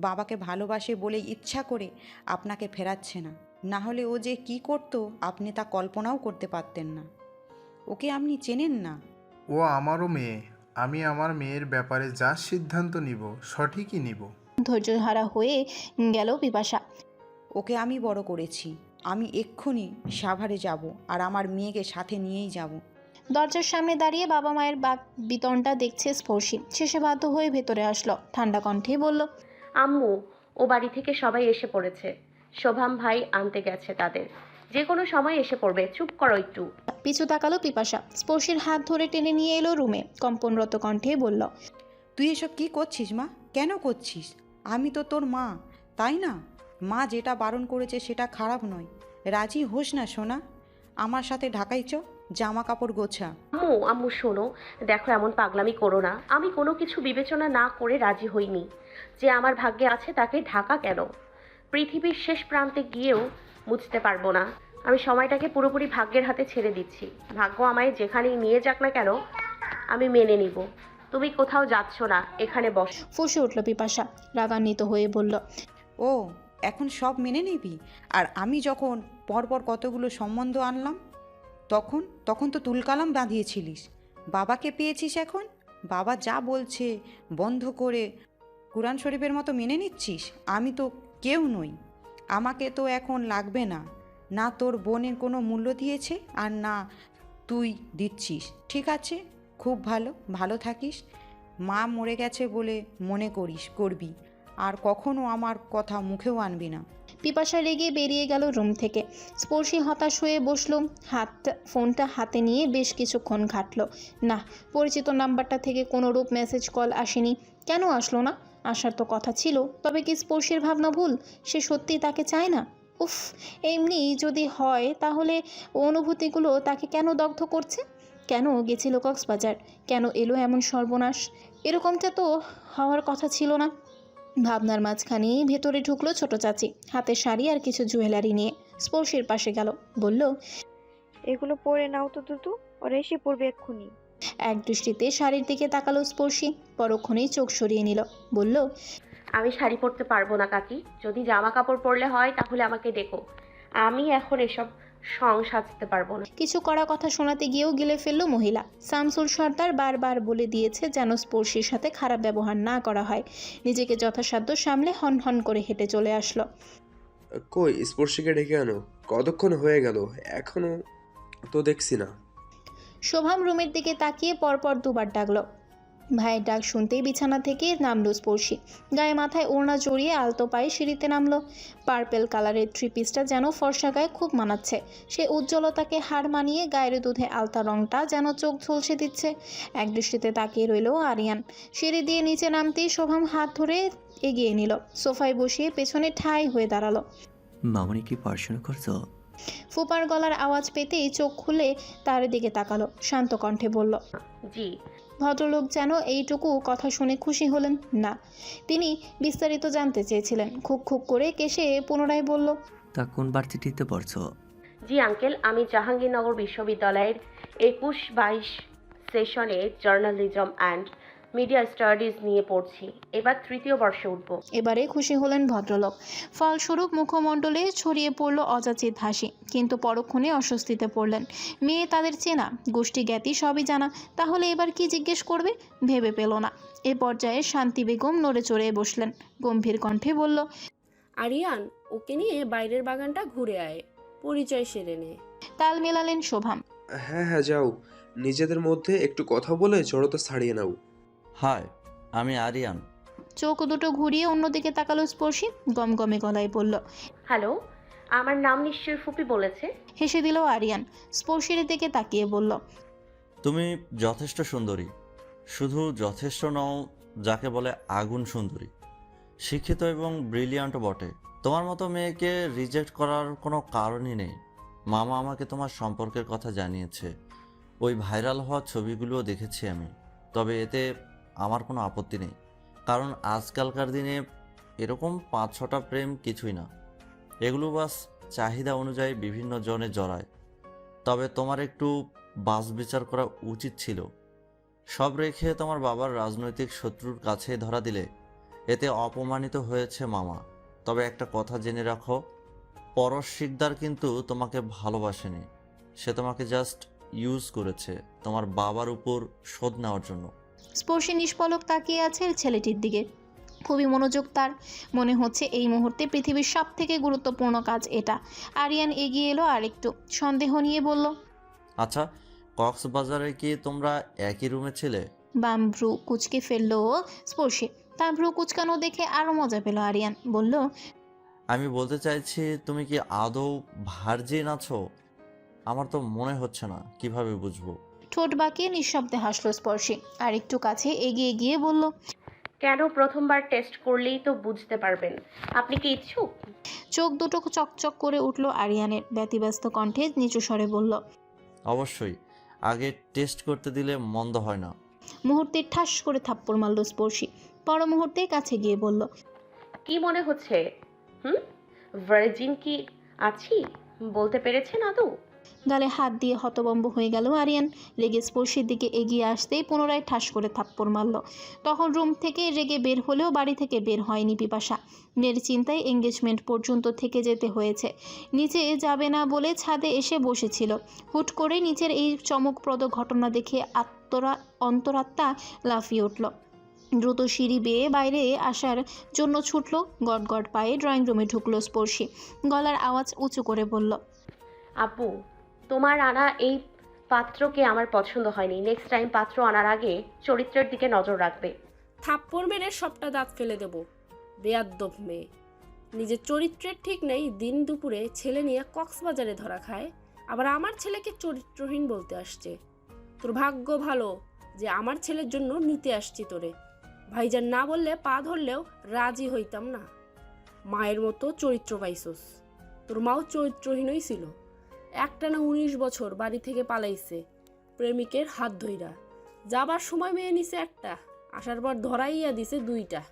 বাবাকে ভালোবাসে বলে ইচ্ছা করে আপনাকে ফেরাচ্ছে না। না হলে ও যে কি করতো আপনি তা কল্পনাও করতে পারতেন না। ওকে আপনি চেনেন না? ও আমারও মেয়ে। আমি আমার মেয়ের ব্যাপারে যা সিদ্ধান্ত নিব সঠিকই নিব। ধৈর্যহারা হয়ে গেল পিপাসা। ওকে আমি বড় করেছি। আমি এক্ষুনি সাভারে যাব আর আমার মেয়েকে সাথে নিয়েই যাব। দরজার সামনে দাঁড়িয়ে বাবা মায়ের বাক বিতনটা দেখছে স্পর্শী। শেষে বাধ্য হয়ে ভেতরে আসলো। ঠান্ডা কণ্ঠে বলল আম্মু ও বাড়ি থেকে সবাই এসে পড়েছে। শোভাম ভাই আনতে গেছে তাদের। যে কোনো সময় এসে পড়বে চুপ করো একটু। পিছু তাকালো পিপাসা। স্পর্শীর হাত ধরে টেনে নিয়ে এলো রুমে। কম্পনরত কণ্ঠে বলল তুই এসব কি করছিস মা? কেন করছিস? আমি তো তোর মা তাই না? মা যেটা বারণ করেছে সেটা খারাপ নয়। রাজি হোস না সোনা। আমার সাথে ঢাকাই চ জামা কাপড় গোছা। আম্মু আম্মু শোনো দেখো এমন পাগলামি করো না। আমি কোনো কিছু বিবেচনা না করে রাজি হইনি। যে আমার ভাগ্যে আছে তাকে ঢাকা কেন? পৃথিবীর শেষ প্রান্তে গিয়েও বুঝতে পারব না। আমি সময়টাকে পুরোপুরি ভাগ্যের হাতে ছেড়ে দিচ্ছি। ভাগ্য আমায় যেখানেই নিয়ে যাক না কেন আমি মেনে নিব। তুমি কোথাও যাচ্ছ না এখানে বস। ফুসে উঠল পিপাসা রাগান্বিত হয়ে বলল ও এখন সব মেনে নিবি? আর আমি যখন পরপর কতগুলো সম্বন্ধ আনলাম তখন তখন তো তুলকালাম বাঁধিয়েছিলিস। বাবাকে পেয়েছিস এখন? বাবা যা বলছে বন্ধ করে কোরআন শরীফের মতো মেনে নিচ্ছিস? আমি তো কেউ নই। আমাকে তো এখন লাগবে না। না তোর বোনের কোনো মূল্য দিয়েছে আর না তুই দিচ্ছিস। ঠিক আছে? খুব ভালো। ভালো থাকিস। মা মরে গেছে বলে মনে করিস, করবি। আর কখনো আমার কথা মুখেও আনবি না। পিপাসা রেগে বেরিয়ে গেল রুম থেকে। স্পর্শী হতাশ হয়ে বসল। হাত, ফোনটা হাতে নিয়ে বেশ কিছুক্ষণ ঘাটলো। না, পরিচিত নাম্বারটা থেকে কোনো রূপ মেসেজ কল আসেনি। কেন আসলো না? আসার তো কথা ছিল, তবে কি স্পর্শীর ভাবনা ভুল? সে সত্যি তাকে চায় না? উফ, এমনি যদি হয়, তাহলে অনুভূতিগুলো তাকে কেন দগ্ধ করছে? কেন গেছিল কক্সবাজার? কেন এলো এমন সর্বনাশ? এরকমটা তো হওয়ার কথা ছিল না। ভাবনার মাঝখানে ভেতরে ঢুকলো ছোট চাচি, হাতে শাড়ি আর কিছু জুয়েলারি নিয়ে। স্পর্শের পাশে গেল, বলল, এগুলো পরে নাও তো দুদু, ওরা এসে পড়বে এক্ষুনি। এক দৃষ্টিতে শাড়ির দিকে তাকালো স্পর্শী। পরক্ষণেই চোখ সরিয়ে নিল। বলল আমি শাড়ি পরতে পারব না কাকি। যদি জামা কাপড় পরলে হয় তাহলে আমাকে ডেকো। আমি এখন এসব সং সাজতে পারব না। কিছু করা কথা শোনাতে গিয়েও গিলে ফেলল মহিলা। শামসুল সর্দার বারবার বলে দিয়েছে যেন স্পর্শীর সাথে খারাপ ব্যবহার না করা হয়। নিজেকে যথাসাধ্য সামলে হন হন করে হেঁটে চলে আসলো। কই স্পর্শীকে ডেকে আনো। কতক্ষণ হয়ে গেল? এখনও তো দেখছি না। শোভাম রুমের দিকে তাকিয়ে পরপর দুবার ডাকলো। ভাইয়ের ডাক শুনতেই বিছানা থেকে নামলো স্পর্শী। গায়ে মাথায় ওড়না জড়িয়ে আলতো পায়ে সিঁড়িতে নামলো। পার্পেল কালারের থ্রি পিসটা যেন ফর্সা গায়ে খুব মানাচ্ছে। সে উজ্জ্বলতাকে হার মানিয়ে গায়ের দুধে আলতা রংটা যেন চোখ ঝলসে দিচ্ছে। এক দৃষ্টিতে তাকিয়ে রইল আরিয়ান। সিঁড়ি দিয়ে নিচে নামতেই শোভাম হাত ধরে এগিয়ে নিল। সোফায় বসিয়ে পেছনে ঠাই হয়ে দাঁড়াল। মামনি কি পড়াশোনা করছ? ফুপার গলার আওয়াজ পেতেই চোখ খুলে তার দিকে তাকালো শান্ত কণ্ঠে বলল জি। ভদ্রলোক যেন এইটুকু কথা শুনে খুশি হলেন না। তিনি বিস্তারিত জানতে চেয়েছিলেন। খুব খুব করে কেসে পুনরায় বলল তা কোন ভার্সিটিতে পড়ছো? জি আঙ্কেল আমি জাহাঙ্গীরনগর বিশ্ববিদ্যালয়ের একুশ বাইশ সেশনে জার্নালিজম অ্যান্ড মিডিয়া স্টাডিজ নিয়ে পড়ছি। এবার তৃতীয় বর্ষে উঠব। এবারে খুশি হলেন ভদ্রলোক। ফলস্বরূপ মুখমণ্ডলে ছড়িয়ে পড়ল অযাচিত হাসি কিন্তু পরক্ষণে অস্বস্তিতে পড়লেন। মেয়ে তাদের চেনা গোষ্ঠী জ্ঞাতি সবই জানা তাহলে এবার কি জিজ্ঞেস করবে? ভেবে পেল না। এ পর্যায়ে শান্তি বেগম নড়ে চড়ে বসলেন। গম্ভীর কণ্ঠে বলল আরিয়ান ওকে নিয়ে বাইরের বাগানটা ঘুরে আয়। পরিচয় সেরে নে। তাল মেলালেন শোভাম হ্যাঁ হ্যাঁ যাও। নিজেদের মধ্যে একটু কথা বলে জড়তা ছাড়িয়ে নাও। হাই আমি আরিয়ান। চোখ দুটো ঘুরিয়ে অন্যদিকে তাকালো স্পর্শী গমগমে গলায় বলল হ্যালো আমার নাম নিশ্চয়ই ফুপি বলেছে? হেসে দিল আরিয়ান। স্পর্শীর দিকে তাকিয়ে বলল তুমি যথেষ্ট সুন্দরী। শুধু যথেষ্ট নও যাকে বলে আগুন সুন্দরী। শিক্ষিত এবং ব্রিলিয়ান্ট বটে। তোমার মতো মেয়েকে রিজেক্ট করার কোনো কারণই নেই। মামা আমাকে তোমার সম্পর্কের কথা জানিয়েছে। ওই ভাইরাল হওয়া ছবিগুলোও দেখেছি আমি। তবে এতে আমার কোনো আপত্তি নেই। কারণ আজকালকার দিনে এরকম পাঁচ ছটা প্রেম কিছুই না। এগুলো বাস চাহিদা অনুযায়ী বিভিন্ন জনে জড়ায়। তবে তোমার একটু বাস বিচার করা উচিত ছিল। সব রেখে তোমার বাবার রাজনৈতিক শত্রুর কাছে ধরা দিলে এতে অপমানিত হয়েছে মামা। তবে একটা কথা জেনে রাখো, পরশ শিকদার কিন্তু তোমাকে ভালোবাসেনি। সে তোমাকে জাস্ট ইউজ করেছে তোমার বাবার উপর শোধ নেওয়ার জন্য। স্পর্শী নিষ্পলক তাকিয়ে আছে ছেলেটির দিকে। খুবই মনোযোগ তার। মনে হচ্ছে এই মুহূর্তে পৃথিবীর সব থেকে গুরুত্বপূর্ণ কাজ এটা। আরিয়ান এগিয়ে এলো আর একটু সন্দেহ নিয়ে বলল আচ্ছা কক্সবাজারে কি তোমরা একই রুমে ছিলে? বাম ভ্রু কুচকে ফেলল স্পর্শী। তার ভ্রু কুচকানো দেখে আরও মজা পেল আরিয়ান। বলল আমি বলতে চাইছি তুমি কি আদৌ ভার্জিন আছো? আমার তো মনে হচ্ছে না। কীভাবে বুঝব? ঠোঁট বাঁকিয়ে নিঃশব্দে হাসলো স্পর্শী। আর একটু কাছে এগিয়ে গিয়ে বলল কেন প্রথমবার টেস্ট করলেই তো বুঝতে পারবেন। আপনি কি ইচ্ছুক? চোখ দুটো চকচক করে উঠল আরিয়ানের ব্যতিব্যস্ত কণ্ঠে নিচু স্বরে বলল অবশ্যই আগে টেস্ট করতে দিলে মন্দ হয় না। মুহূর্তে ঠাস করে থাপ্পড় মারল স্পর্শী। পর মুহূর্তে কাছে গিয়ে বলল কি মনে হচ্ছে? হুম? ভার্জিন কি আছি? বলতে পেরেছেন আদৌ? গালে হাত দিয়ে হতবম্ব হয়ে গেল আরিয়ান। রেগে স্পর্শীর দিকে এগিয়ে আসতেই পুনরায় ঠাস করে থাপ্পড় মারল। তখন রুম থেকে রেগে বের হলেও বাড়ি থেকে বের হয়নি পিপাসা। মেয়ের চিন্তায় এঙ্গেজমেন্ট পর্যন্ত থেকে যেতে হয়েছে। নিচে যাবে না বলে ছাদে এসে বসেছিল। হুট করে নিচের এই চমকপ্রদ ঘটনা দেখে আত্মরা অন্তরাত্মা লাফিয়ে উঠল। দ্রুত সিঁড়ি বেয়ে বাইরে আসার জন্য ছুটল। গট পায়ে ড্রয়িং রুমে ঢুকলো স্পর্শী। গলার আওয়াজ উঁচু করে বলল, আপু তোমার আনা এই পাত্রকে আমার পছন্দ হয়নি। নেক্সট টাইম পাত্র আনার আগে চরিত্রের দিকে নজর রাখবে। থাপ্পড় মেরে সবটা দাঁত ফেলে দেব। বেয়াদ্দব মেয়ে। নিজের চরিত্রের ঠিক নেই, দিন দুপুরে ছেলে নিয়ে কক্সবাজারে ধরা খায়। আবার আমার ছেলেকে চরিত্রহীন বলতে আসছে। তোর ভাগ্য ভালো যে আমার ছেলের জন্য নিতে আসছি তোরে। ভাইজান না বললে পা ধরলেও রাজি হইতাম না। মায়ের মতো চরিত্র পাইছস। তোর মাও চরিত্রহীনই ছিল। একটানা উনিশ বছর বাড়ি থেকে পালাইছে প্রেমিকের হাত ধইরা। যাবার সময় মেয়ে নিছে একটা, আসার পর ধরাইয়া দিছে দুইটা।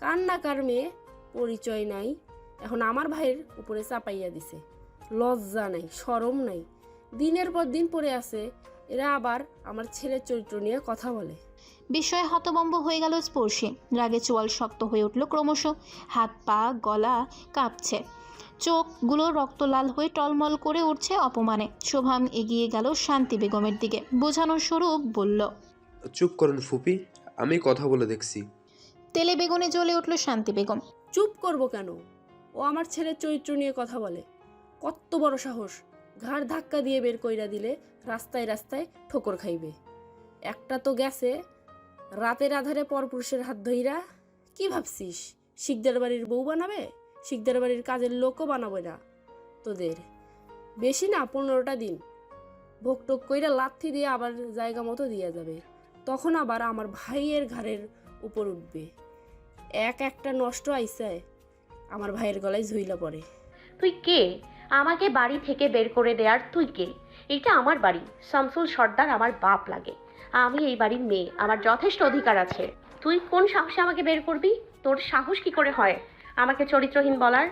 কার না কার মেয়ে, পরিচয় নাই। এখন আমার ভাইয়ের উপরে চাপাইয়া দিছে। লজ্জা নাই সরম নাই। দিনের পর দিন পরে আছে, এরা আবার আমার ছেলের চরিত্র নিয়ে কথা বলে। বিস্ময়ে হতবম্ব হয়ে গেল স্পর্শী। রাগে চোয়াল শক্ত হয়ে উঠল ক্রমশ। হাত পা, গলা কাঁপছে। চোখগুলো রক্ত লাল হয়ে টলমল করে উঠছে অপমানে। শোভাম এগিয়ে গেল শান্তি বেগমের দিকে। বোঝানোর স্বরূপ বলল চুপ করুন ফুপি আমি কথা বলে দেখছি। তেলে বেগুনে জ্বলে উঠল শান্তি বেগম। চুপ করব কেন? ও আমার ছেলের চরিত্র নিয়ে কথা বলে। কত বড় সাহস। ঘাড় ধাক্কা দিয়ে বের কইরা দিলে রাস্তায় রাস্তায় ঠোকর খাইবে। একটা তো গেছে রাতের আধারে পরপুরুষের হাত ধইরা। কি ভাবছিস? শিকদার বাড়ির বউ বানাবে? শিকদার বাড়ির কাজের লোকও বানাবে না তোদের। বেশি না, পনেরোটা দিন। ভোগ টোক কইরা লাথি দিয়ে আবার জায়গা মতো দিয়ে যাবে। তখন আবার আমার ভাইয়ের ঘাড়ের উপর উঠবে। এক একটা নষ্ট আইসে, আমার ভাইয়ের গলায় ঝুইলা পড়ে। তুই কে? আমাকে বাড়ি থেকে বের করে দেয়ার তুই কে? এটা আমার বাড়ি। শামসুল সর্দার আমার বাপ লাগে। আমি এই বাড়ির মেয়ে, আমার যথেষ্ট অধিকার আছে। তুই কোন সাহসে আমাকে বের করবি? তোর সাহস কি করে হয়? আমাকে চরিত্রহীন বলার?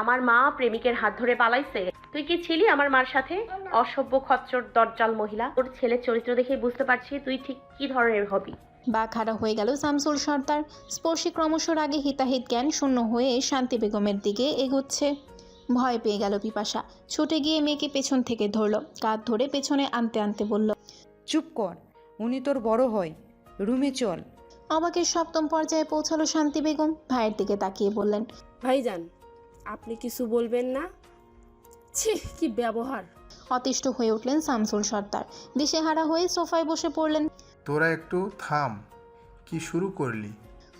আমার মা প্রেমিকের হাত ধরে পালাইছে। তুই কি ছিলি আমার মার সাথে? অসভ্য খচ্চর দরজাল মহিলা। তোর ছেলের চরিত্র দেখে বুঝতে পারছি তুই ঠিক কি ধরনের হবি। বা খাড়া হয়ে গেল শামসুল সর্দার। স্পর্শী ক্রমশর আগে হিতাহিত জ্ঞান শূন্য হয়ে শান্তি বেগমের দিকে এগোচ্ছে। ভয় পেয়ে গেল পিপাসা। ছুটে গিয়ে মেয়েকে পেছন থেকে ধরল। কাঁধ ধরে পেছনে আনতে আনতে বলল চুপ কর উনি তোর বড় হয়। রুমে চল। অবাকের সপ্তম পর্যায়ে পৌঁছালো শান্তি বেগম। ভাইয়ের দিকে তাকিয়ে বললেন ভাইজান আপনি কিছু বলবেন না? ছি কি ব্যবহার। অতিষ্ঠ হয়ে উঠলেন শামসুল সর্দার। দিশেহারা হয়ে সোফায় বসে পড়লেন। তোরা একটু থাম কি শুরু করলি?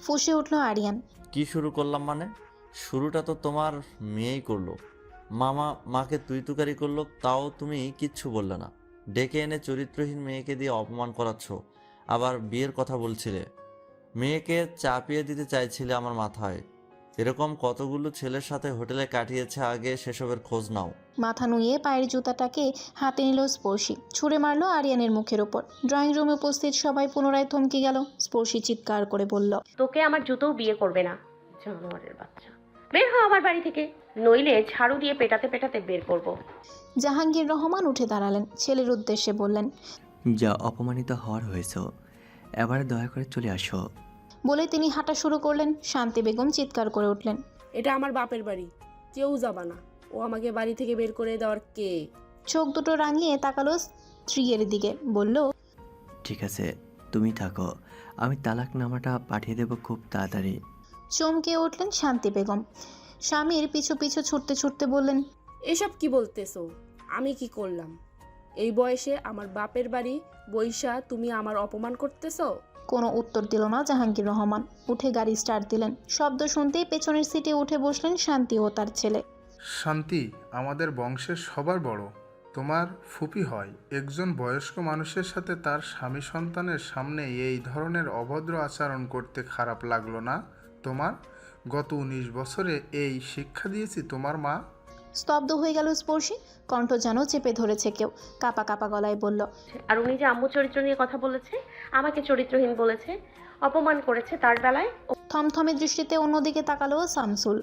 ফুঁসে উঠল আরিয়ান। কি শুরু করলাম মানে? শুরুটা তো তোমার মেয়েই করল। মামা মাকে তুই তুকারি করল তাও তুমি কিচ্ছু বললে না। ডেকে এনে চরিত্রহীন মেয়েকে দিয়ে অপমান করাচ্ছ। আবার বিয়ের কথা বলছিলে। মেয়েকে চাপিয়ে দিতে চাইছিলে আমার মাথায়। এরকম কতগুলো ছেলের সাথে হোটেলে কাটিয়েছে আগে সেসবের খোঁজ নাও। মাথা নুয়ে পায়ের জুতাটাকে হাতে নিল স্পর্শী। ছুঁড়ে মারলো আরিয়ানের মুখের ওপর। ড্রয়িং রুমে উপস্থিত সবাই পুনরায় থমকে গেল। স্পর্শী চিৎকার করে বলল তোকে আমার জুতোও বিয়ে করবে না। জানোয়ারের বাচ্চা। বের হ আমার বাড়ি থেকে। নইলে ঝাড়ু দিয়ে পেটাতে পেটাতে বের করব। জাহাঙ্গীর রহমান উঠে দাঁড়ালেন। ছেলের উদ্দেশ্যে বললেন যা অপমানিত হওয়ার হয়েছ। এবারে দয়া করে চলে আসো। বলে তিনি হাঁটা শুরু করলেন। শান্তি বেগম চিৎকার করে উঠলেন। এটা আমার বাপের বাড়ি। কেউ যাবা না। ও আমাকে বাড়ি থেকে বের করে দেওয়ার কে? চোখ দুটো রাঙিয়ে তাকালো স্ত্রীর দিকে। বলল ঠিক আছে তুমি থাকো। আমি তালাক নামাটা পাঠিয়ে দেবো খুব তাড়াতাড়ি। চমকে উঠলেন শান্তি বেগম। স্বামীর পিছু পিছু ছুটতে ছুটতে বললেন এসব কি বলতেছো? আমি কি করলাম? এই বয়সে আমার বাপের বাড়ি বৈশা তুমি আমার অপমান করতেছো? কোনো উত্তর দিল না জাহাঙ্গীর রহমান। উঠে গাড়ি স্টার্ট দিলেন। শব্দ শুনতেই পেছনের সিটে উঠে বসলেন শান্তি ও তার ছেলে। শান্তি আমাদের বংশের সবার বড়। তোমার ফুপি হয়। একজন বয়স্ক মানুষের সাথে তার স্বামী সন্তানের সামনে এই ধরনের অভদ্র আচরণ করতে খারাপ লাগল না? তোমার গত উনিশ বছরে এই শিক্ষা দিয়েছি তোমার মা স্তব্ধ হয়ে গেল স্পর্শী কণ্ঠ যেন চেপে ধরেছে কেউ। কাপা কাপা গলায় বলল আর উনি যে আম্মু চরিত্র নিয়ে কথা বলেছে আমাকে চরিত্রহীন বলেছে অপমান করেছে তার বেলায় থমথমে দৃষ্টিতে অন্যদিকে তাকালো শামসুল।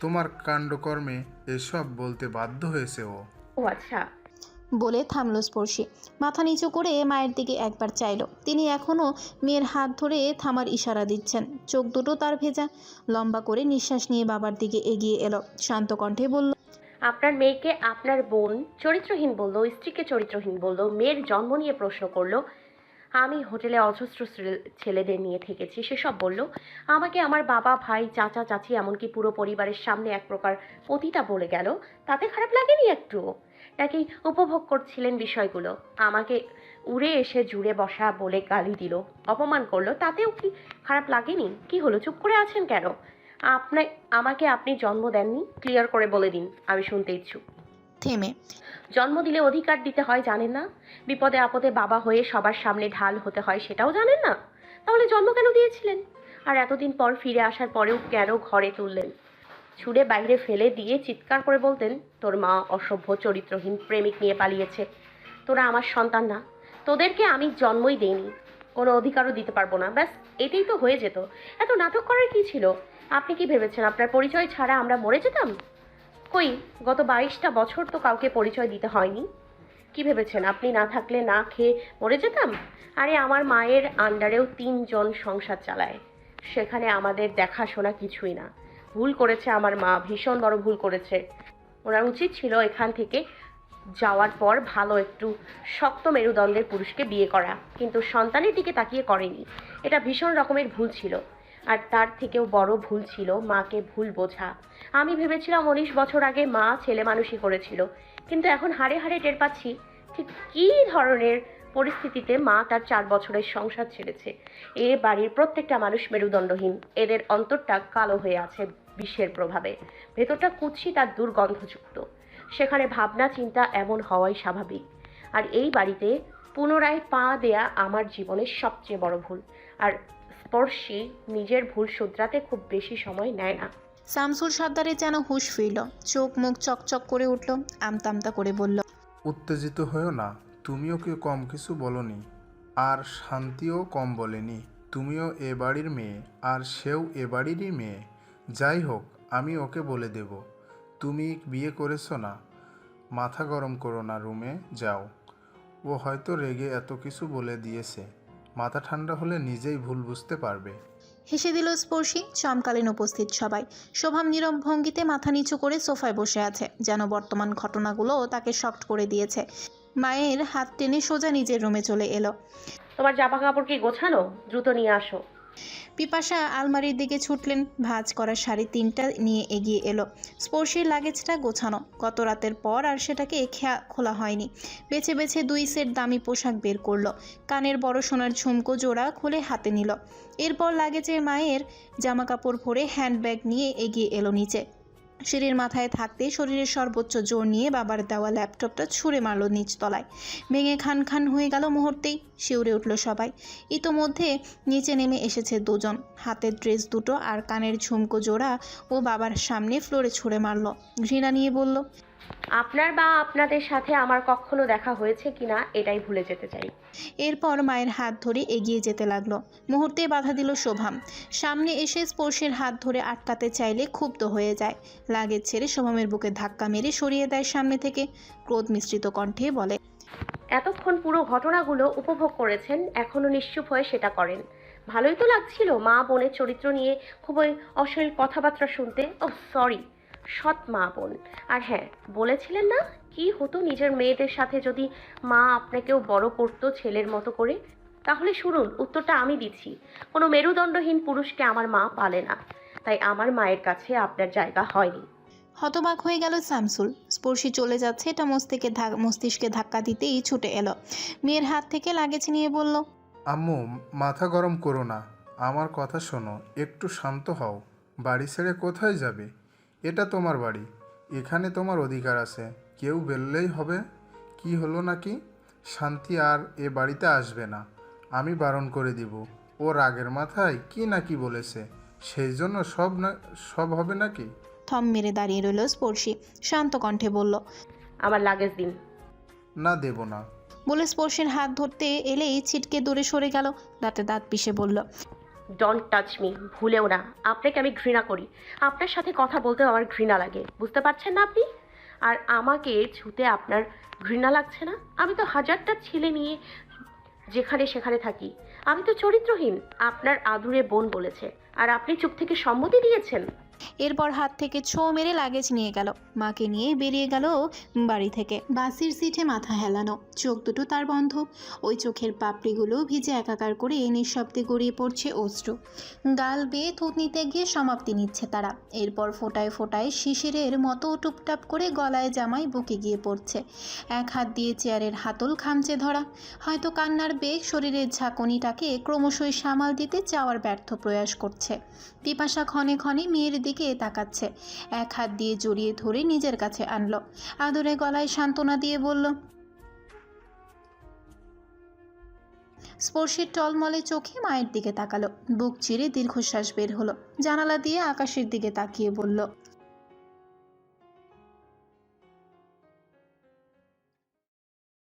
তোমার কাণ্ডকর্মে এসব বলতে বাধ্য হয়েছে ও। ও আচ্ছা। বলে থামল স্পর্শী। মাথা নিচু করে মায়ের দিকে একবার চাইলো। তিনি এখনও মেয়ের হাত ধরে থামার ইশারা দিচ্ছেন। চোখ দুটো তার ভেজা। লম্বা করে নিঃশ্বাস নিয়ে বাবার দিকে এগিয়ে এলো। শান্ত কণ্ঠে বলল আপনার মেয়েকে আপনার বোন চরিত্রহীন বলল, স্ত্রীকে চরিত্রহীন বলল, মেয়ের জন্ম নিয়ে প্রশ্ন করল, আমি হোটেলে অজস্র ছেলে- ছেলেদের নিয়ে থেকেছি, সেসব বলল, আমাকে আমার বাবা, ভাই, চাচা, চাচি, এমনকি পুরো পরিবারের সামনে এক প্রকার পতিতা বলে গেল, তাতে খারাপ লাগেনি একটু? নাকি উপভোগ করছিলেন বিষয়গুলো? আমাকে উড়ে এসে জুড়ে বসা বলে গালি দিল, অপমান করল, তাতেও কি খারাপ লাগেনি? কি হলো? চুপ করে আছেন কেন? আপনি আমাকে আপনি জন্ম দেননি ক্লিয়ার করে বলে দিন আমি শুনতে ইচ্ছুক। থেমে। জন্ম দিলে অধিকার দিতে হয় জানেন না? বিপদে আপদে বাবা হয়ে সবার সামনে ঢাল হতে হয় সেটাও জানেন না? তাহলে জন্ম কেন দিয়েছিলেন? আর এতদিন পর ফিরে আসার পরেও কেন ঘরে তুললেন? ছুঁড়ে বাইরে ফেলে দিয়ে চিৎকার করে বলতেন তোর মা অসভ্য চরিত্রহীন প্রেমিক নিয়ে পালিয়েছে। তোরা আমার সন্তান না। তোদেরকে আমি জন্মই দেইনি। কোনো অধিকারও দিতে পারব না। ব্যাস এটাই তো হয়ে যেত। এত নাটক করার কি ছিল? আপনি কি ভেবেছেন, আপনার পরিচয় ছাড়া আমরা মরে যেতাম? কই, গত বাইশটা বছর তো কাউকে পরিচয় দিতে হয়নি। কি ভেবেছেন, আপনি না থাকলে না খেয়ে মরে যেতাম? আরে, আমার মায়ের আন্ডারেও তিনজন সংসার চালায়। সেখানে আমাদের দেখাশোনা কিছুই না। ভুল করেছে আমার মা, ভীষণ বড় ভুল করেছে। ওনার উচিত ছিল এখান থেকে যাওয়ার পর ভালো একটু শক্ত মেরুদণ্ডের পুরুষকে বিয়ে করা, কিন্তু সন্তানের দিকে তাকিয়ে করেনি। এটা ভীষণ রকমের ভুল ছিল। আর তার থেকেও বড় ভুল ছিল মাকে ভুল বোঝা। আমি ভেবেছিলাম উনিশ বছর আগে মা ছেলে মানুষই করেছিল, কিন্তু এখন হাড়ে হাড়ে টের পাচ্ছি ঠিক কী ধরনের পরিস্থিতিতে মা তার চার বছরের সংসার ছেড়েছে। এ বাড়ির প্রত্যেকটা মানুষ মেরুদণ্ডহীন, এদের অন্তরটা কালো হয়ে আছে বিষের প্রভাবে, ভেতরটা কুৎসিত আর দুর্গন্ধযুক্ত। সেখানে ভাবনা চিন্তা এমন হওয়াই স্বাভাবিক। আর এই বাড়িতে পুনরায় পা দেয়া আমার জীবনের সবচেয়ে বড় ভুল। আর স্পর্শী নিজের ভুল শুধরাতে খুব বেশি সময় নেয় না। শামসুল সর্দারের যেন হুঁশ ফিরল চোখ মুখ চকচক করে উঠল আমতামতা করে বলল উত্তেজিত হয়েও না তুমিও কি কম কিছু বলনি আর শান্তিও কম বলেনি। তুমিও এ বাড়ির মেয়ে আর সেও এ বাড়িরই মেয়ে। যাই হোক আমি ওকে বলে দেব। তুমি বিয়ে করেছ না। মাথা গরম করো না রুমে যাও। ও হয়তো রেগে এত কিছু বলে দিয়েছে। মাথা ঠান্ডা হলে নিজেই ভুল বুঝতে পারবে। হেসে দিল স্পর্শী চমকালীন উপস্থিত সবাই। শোভাম নীরব ভঙ্গিতে মাথা নিচু করে সোফায় বসে আছে যেন বর্তমান ঘটনাগুলো তাকে শক্ট করে দিয়েছে। মায়ের হাত টেনে সোজা নিজের রুমে চলে এলো। তোমার জামা কাপড় কি গোছানো? দ্রুত নিয়ে আসো। পিপাসা আলমারির দিকে ছুটলেন, ভাঁজ করা শাড়ি তিনটা নিয়ে এগিয়ে এলো। স্পর্শের লাগেজটা গোছানো। গত রাতের পর আর সেটাকে খেয়া খোলা হয়নি। বেছে বেছে দুই সেট দামি পোশাক বের করল। কানের বড় সোনার ঝুমকো জোড়া খুলে হাতে নিল। এরপর লাগেজে মায়ের জামা কাপড় ভরে হ্যান্ডব্যাগ নিয়ে এগিয়ে এলো নিচে। সিঁড়ির মাথায় থাকতে শরীরের সর্বোচ্চ জোর নিয়ে বাবার দেওয়া ল্যাপটপটা ছুঁড়ে মারল নিচতলায় ভেঙে খান খান হয়ে গেল মুহূর্তেই, শিউরে উঠল সবাই। ইতোমধ্যে নিচে নেমে এসেছে দুজন। হাতের ড্রেস দুটো আর কানের ঝুমকো জোড়া ও বাবার সামনে ফ্লোরে ছুঁড়ে মারল। ঘৃণা নিয়ে বলল আপনার বা আপনাদের সাথে আমার কখনো দেখা হয়েছে কিনা এটাই ভুলে যেতে চাই। এরপর মায়ের হাত ধরে এগিয়ে যেতে লাগল। মুহূর্তে বাধা দিল শোভাম সামনে এসে স্পর্শের হাত ধরে আটকাতে চাইলে ক্ষুব্ধ হয়ে যায়। লাগেজ ছেড়ে শোভামের বুকে ধাক্কা মেরে সরিয়ে দেয় সামনে থেকে। ক্রোধ মিশ্রিত কণ্ঠে বলে এতক্ষণ পুরো ঘটনাগুলো উপভোগ করেছেন এখনও নিশ্চুপ হয়ে সেটা করেন। ভালোই তো লাগছিল মা বোনের চরিত্র নিয়ে খুবই অশ্লীল কথাবার্তা শুনতে। Oh sorry. সৎ মা বোন। আর হ্যাঁ বলেছিলেন না কি হতো নিজের মেয়েদের সাথে যদি মা আপনাকেও বড় করতো ছেলের মতো করে? তাহলে শুনুন উত্তরটা আমি দিচ্ছি। কোনো মেরুদণ্ডহীন পুরুষকে আমার মা পালে না। তাই আমার মায়ের কাছে আপনার জায়গা হয়নি। হতবাক হয়ে গেল শামসুল। স্পর্শী চলে যাচ্ছে এটা মস্তিকে মস্তিষ্কে ধাক্কা দিতেই ছুটে এলো। মেয়ের হাত থেকে লাগেজ নিয়ে বলল আম্মু মাথা গরম করো না। আমার কথা শোনো একটু শান্ত হও। বাড়ি ছেড়ে কোথায় যাবে? এটা তোমার বাড়ি। এখানে তোমার অধিকার আছে। কেউ বেললেই হবে। কি হলো নাকি? শান্তি আর এ বাড়িতে আসবে না। আমি বারণ করে দিব। ও রাগের মাথায় কি নাকি বলেছে? সেই জন্য সব না সব হবে নাকি? থম মেরে দাঁড়িয়ে রইল স্পর্শী। শান্ত কণ্ঠে বলল আমার লাগেজ দিন। না দেব না। বলে স্পর্শের হাত ধরতে এলেই ছিটকে দূরে সরে গেল। দাঁতে দাঁত পিষে বলল ডোন্ট টাচ মি ভুলেও না। আপনাকে আমি ঘৃণা করি। আপনার সাথে কথা বলতেও আমার ঘৃণা লাগে। বুঝতে পারছেন না আপনি? আর আমাকে ছুতে আপনার ঘৃণা লাগছে না? আমি তো হাজারটা ছেলে নিয়ে যেখানে সেখানে থাকি। আমি তো চরিত্রহীন। আপনার আদুরে বোন বলেছে। আর আপনি চুপ থেকে সম্মতি দিয়েছেন? এরপর হাত থেকে ছো মেরে লাগেজ নিয়ে গেল। মাকে নিয়ে বেরিয়ে গেল বাড়ি থেকে। বাসির সিটে মাথা হেলানো। চোখ দুটো তার বন্ধ। ওই চোখের পাপড়িগুলো ভিজে একাকার করে নিঃশব্দে গড়িয়ে পড়ছে অশ্রু। গাল বেয়ে থুতনিতে গিয়ে সমাপ্তি নিচ্ছে তারা। এরপর ফোটায় ফোটায় শিশিরের মতো টুপটাপ করে গলায় জামাই বুকে গিয়ে পড়ছে। এক হাত দিয়ে চেয়ারের হাতল খামচে ধরা। হয়তো কান্নার বেগ শরীরের ঝাঁকুনিটাকে ক্রমশই সামাল দিতে চাওয়ার ব্যর্থ প্রয়াস করছে। পিপাসা ক্ষণে ক্ষণে মেয়ের দিকে তাকাচ্ছে। এক হাত দিয়ে জড়িয়ে ধরে নিজের কাছে আনলো। আদরে গলায় সান্ত্বনা দিয়ে বলল, স্পর্শের টলমলে চোখে মায়ের দিকে তাকালো। বুক চিরে দীর্ঘশ্বাস বের হলো। জানালা দিয়ে আকাশের দিকে তাকিয়ে বলল